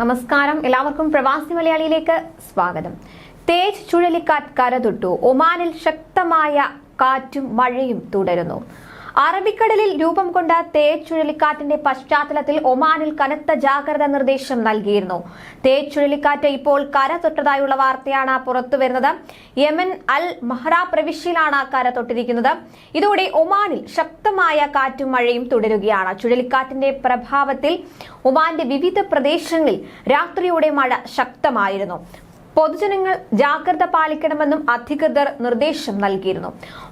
നമസ്കാരം. എല്ലാവർക്കും പ്രവാസി മലയാളിയിലേക്ക് സ്വാഗതം. തേജ് ചുഴലിക്കാറ്റ് കരതൊട്ടു. ഒമാനിൽ ശക്തമായ കാറ്റും മഴയും തുടരുന്നു. അറബിക്കടലിൽ രൂപം കൊണ്ട തേജ് ചുഴലിക്കാറ്റിന്റെ പശ്ചാത്തലത്തിൽ ഒമാനിൽ കനത്ത ജാഗ്രതാ നിർദ്ദേശം നൽകിയിരുന്നു. തേജ് ചുഴലിക്കാറ്റ് ഇപ്പോൾ കര തൊട്ടതായുള്ള വാർത്തയാണ് പുറത്തുവരുന്നത്. യമൻ അൽ മഹ്റ പ്രവിശ്യയിലാണ് കര തൊട്ടിരിക്കുന്നത്. ഇതോടെ ഒമാനിൽ ശക്തമായ കാറ്റും മഴയും തുടരുകയാണ്. ചുഴലിക്കാറ്റിന്റെ പ്രഭാവത്തിൽ ഒമാന്റെ വിവിധ പ്രദേശങ്ങളിൽ രാത്രിയോടെ മഴ ശക്തമായിരുന്നു. പൊതുജനങ്ങൾ ജാഗ്രത പാലിക്കണമെന്നും അധികൃതർ നിർദ്ദേശം നൽകിയിരുന്നു.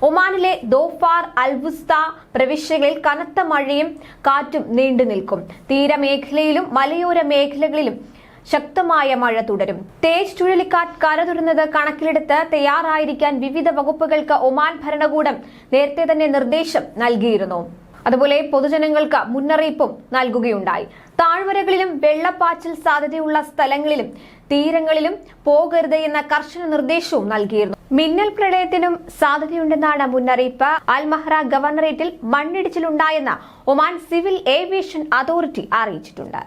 ഒമാനിലെ ദോഫാർ അൽവുസ്ത പ്രവിശ്യകളിൽ കനത്ത മഴയും കാറ്റും നീണ്ടു നിൽക്കും. തീരമേഖലയിലും മലയോര മേഖലകളിലും ശക്തമായ മഴ തുടരും. തേജ് ചുഴലിക്കാറ്റ് കരതുരുന്നത് കണക്കിലെടുത്ത് തയ്യാറായിരിക്കാൻ വിവിധ വകുപ്പുകൾക്ക് ഒമാൻ ഭരണകൂടം നേരത്തെ തന്നെ നിർദ്ദേശം നൽകിയിരുന്നു. അതുപോലെ പൊതുജനങ്ങൾക്ക് മുന്നറിയിപ്പും നൽകുകയുണ്ടായി. താഴ്വരകളിലും വെള്ളപ്പാച്ചിൽ സാധ്യതയുള്ള സ്ഥലങ്ങളിലും തീരങ്ങളിലും പോകരുത് എന്ന കർശന നിർദ്ദേശവും നൽകിയിരുന്നു. മിന്നൽ പ്രളയത്തിനും സാധ്യതയുണ്ടെന്നാണ് മുന്നറിയിപ്പ്. അൽമഹ്റ ഗവർണറേറ്റിൽ മണ്ണിടിച്ചിലുണ്ടായെന്ന് ഒമാൻ സിവിൽ ഏവിയേഷൻ അതോറിറ്റി അറിയിച്ചിട്ടുണ്ട്.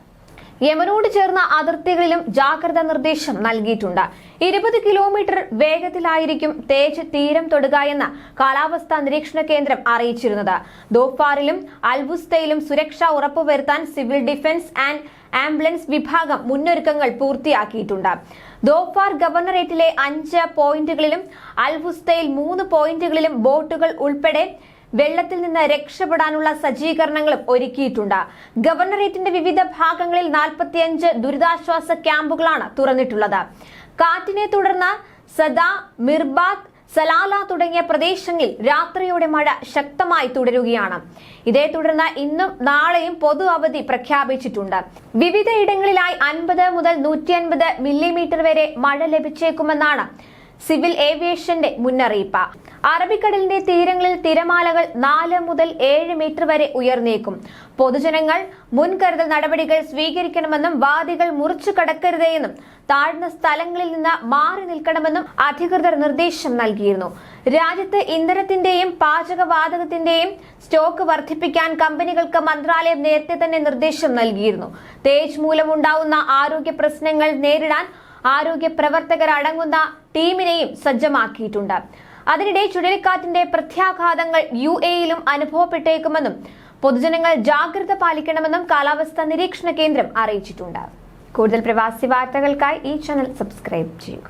യമനോട് ചേർന്ന അതിർത്തികളിലും ജാഗ്രതാ നിർദ്ദേശം നൽകിയിട്ടുണ്ട്. ഇരുപത് കിലോമീറ്റർ വേഗത്തിലായിരിക്കും തേജ് തീരം തൊടുക എന്ന് കാലാവസ്ഥാ നിരീക്ഷണ കേന്ദ്രം അറിയിച്ചിരുന്നത്. ദോഫാറിലും അൽബുസ്തയിലും സുരക്ഷ ഉറപ്പുവരുത്താൻ സിവിൽ ഡിഫൻസ് ആൻഡ് ആംബുലൻസ് വിഭാഗം മുന്നൊരുക്കങ്ങൾ പൂർത്തിയാക്കിയിട്ടുണ്ട്. ദോഫാർ ഗവർണറേറ്റിലെ അഞ്ച് പോയിന്റുകളിലും അൽവുസ്തയിൽ മൂന്ന് പോയിന്റുകളിലും ബോട്ടുകൾ ഉൾപ്പെടെ വെള്ളത്തിൽ നിന്ന് രക്ഷപ്പെടാനുള്ള സജ്ജീകരണങ്ങളും ഒരുക്കിയിട്ടുണ്ട്. ഗവർണറേറ്റിന്റെ വിവിധ ഭാഗങ്ങളിൽ നാൽപ്പത്തിയഞ്ച് ദുരിതാശ്വാസ ക്യാമ്പുകളാണ് തുറന്നിട്ടുള്ളത്. കാറ്റിനെ തുടർന്ന് സദാ മിർബാത്ത് സലാല തുടങ്ങിയ പ്രദേശങ്ങളിൽ രാത്രിയോടെ മഴ ശക്തമായി തുടരുകയാണ്. ഇതേ തുടർന്ന് ഇന്നും നാളെയും പൊതു അവധി പ്രഖ്യാപിച്ചിട്ടുണ്ട്. വിവിധ ഇടങ്ങളിലായി അൻപത് മുതൽ നൂറ്റി അൻപത് മില്ലിമീറ്റർ വരെ മഴ ലഭിച്ചേക്കുമെന്നാണ് സിവിൽ ഏവിയേഷന്റെ മുന്നറിയിപ്പ്. അറബിക്കടലിന്റെ തീരങ്ങളിൽ തിരമാലകൾ നാല് മുതൽ ഏഴ് മീറ്റർ വരെ ഉയർന്നേക്കും. പൊതുജനങ്ങൾ മുൻകരുതൽ നടപടികൾ സ്വീകരിക്കണമെന്നും വാദികൾ മുറിച്ചു കടക്കരുതെന്നും താഴ്ന്ന സ്ഥലങ്ങളിൽ നിന്ന് മാറി നിൽക്കണമെന്നും അധികൃതർ നിർദ്ദേശം നൽകിയിരുന്നു. രാജ്യത്ത് ഇന്ധനത്തിന്റെയും പാചകവാതകത്തിന്റെയും സ്റ്റോക്ക് വർദ്ധിപ്പിക്കാൻ കമ്പനികൾക്ക് മന്ത്രാലയം നേരത്തെ തന്നെ നിർദ്ദേശം നൽകിയിരുന്നു. തേജ് മൂലമുണ്ടാവുന്ന ആരോഗ്യ പ്രശ്നങ്ങൾ നേരിടാൻ ആരോഗ്യ പ്രവർത്തകർ അടങ്ങുന്ന ടീമിനെയും സജ്ജമാക്കിയിട്ടുണ്ട്. അതിനിടെ ചുഴലിക്കാറ്റിന്റെ പ്രത്യാഘാതങ്ങൾ യു എയിലും അനുഭവപ്പെട്ടേക്കുമെന്നും പൊതുജനങ്ങൾ ജാഗ്രത പാലിക്കണമെന്നും കാലാവസ്ഥാ നിരീക്ഷണ കേന്ദ്രം അറിയിച്ചിട്ടുണ്ട്. കൂടുതൽ പ്രവാസി വാർത്തകൾക്കായി ഈ ചാനൽ സബ്സ്ക്രൈബ് ചെയ്യുക.